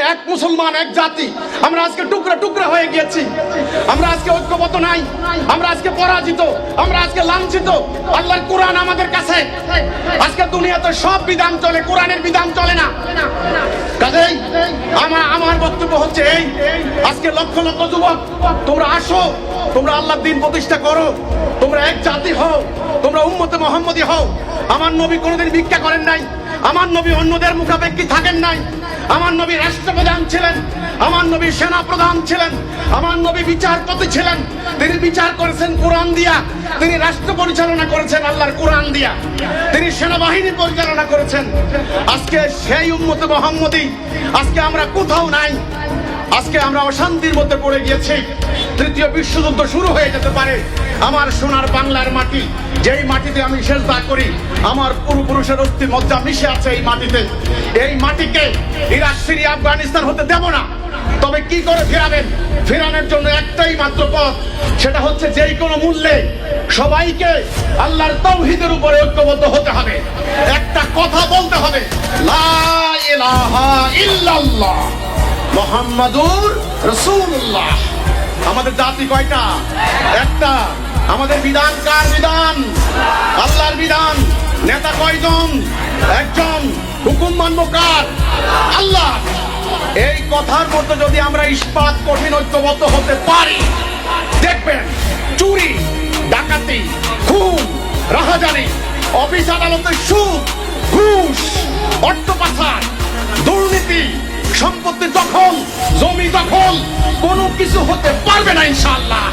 আজকে এক মুসলমান, এক জাতি। আমরা আজকে টুকরা টুকরা হয়ে গিয়েছি। আমরা আজকে ঐক্যবদ্ধ নাই। আমরা আজকে পরাজিত। আমরা আজকে লাঞ্ছিত। আল্লাহর কোরআন আমাদের কাছে। আজকে দুনিয়াতে সব বিধান চলে, কোরআনের বিধান চলে না। কাজেই আমার আমার বক্তব্য হচ্ছে এই। আজকে লক্ষ লক্ষ যুবক, তোমরা আসো। তোমরা আল্লাহর দিন প্রতিষ্ঠা করো। তোমরা এক জাতি হও। তোমরা উম্মতে মোহাম্মদী হও। আমার নবী কোনোদিন ভিক্ষা করেন নাই। আমার নবী অন্যদের মুখাপেক্ষী থাকেন নাই। আমার নবী রাষ্ট্রপ্রধান ছিলেন, আমার নবী সেনা প্রধান ছিলেন, আমার নবী বিচারপতি ছিলেন। তিনি বিচার করেছেন কোরআন দিয়া, তিনি রাষ্ট্র পরিচালনা করেছেন আল্লাহর কোরআন দিয়া। তিনি সেনাবাহিনী পরিচালনা করেছেন। আজকে সেই উম্মতে মোহাম্মদী আজকে আমরা কোথাও নাই। আজকে আমরা অশান্তির মধ্যে পড়ে গিয়েছি। তৃতীয় বিশ্বযুদ্ধ শুরু হয়ে যেতে পারে। আমার সোনার বাংলার মাটি যেই মাটিতে আমি সেজদা করি, আমার পূর্বপুরুষের অস্থি মজ্জা মিশে আছে এই মাটিতে। এই মাটিকে ইরাক, সিরিয়া, আফগানিস্তান হতে দেব না। তবে কি করে ফেরাবেন? ফেরানোর জন্য একটাই মাত্র পথ, সেটা হচ্ছে যেই কোনো মূল্যে সবাইকে আল্লাহর তৌহিদের উপরে ঐক্যবদ্ধ হতে হবে। একটা কথা বলতে হবে, লা ইলাহা মোহাম্মদুর রসুল্লাহ আমাদের জাতি কয়টা? একটা। আমাদের বিধান কার বিধান? আল্লাহর বিধান। নেতা কয়জন? একজন। হুকুম মানব কার? আল্লাহ। এই কথার মধ্যে যদি আমরা ইস্পাত কঠিন ঐক্যবদ্ধ হতে পারি, দেখবেন চুরি, ডাকাতি, খুন, রাহাজানি, অফিস আদালতের সুদ, ঘুষ অর্থ পাচার দুর্নীতি, সম্পত্তি দখল, জমি দখল, কোনো কিছু হতে পারবে না ইনশাল্লাহ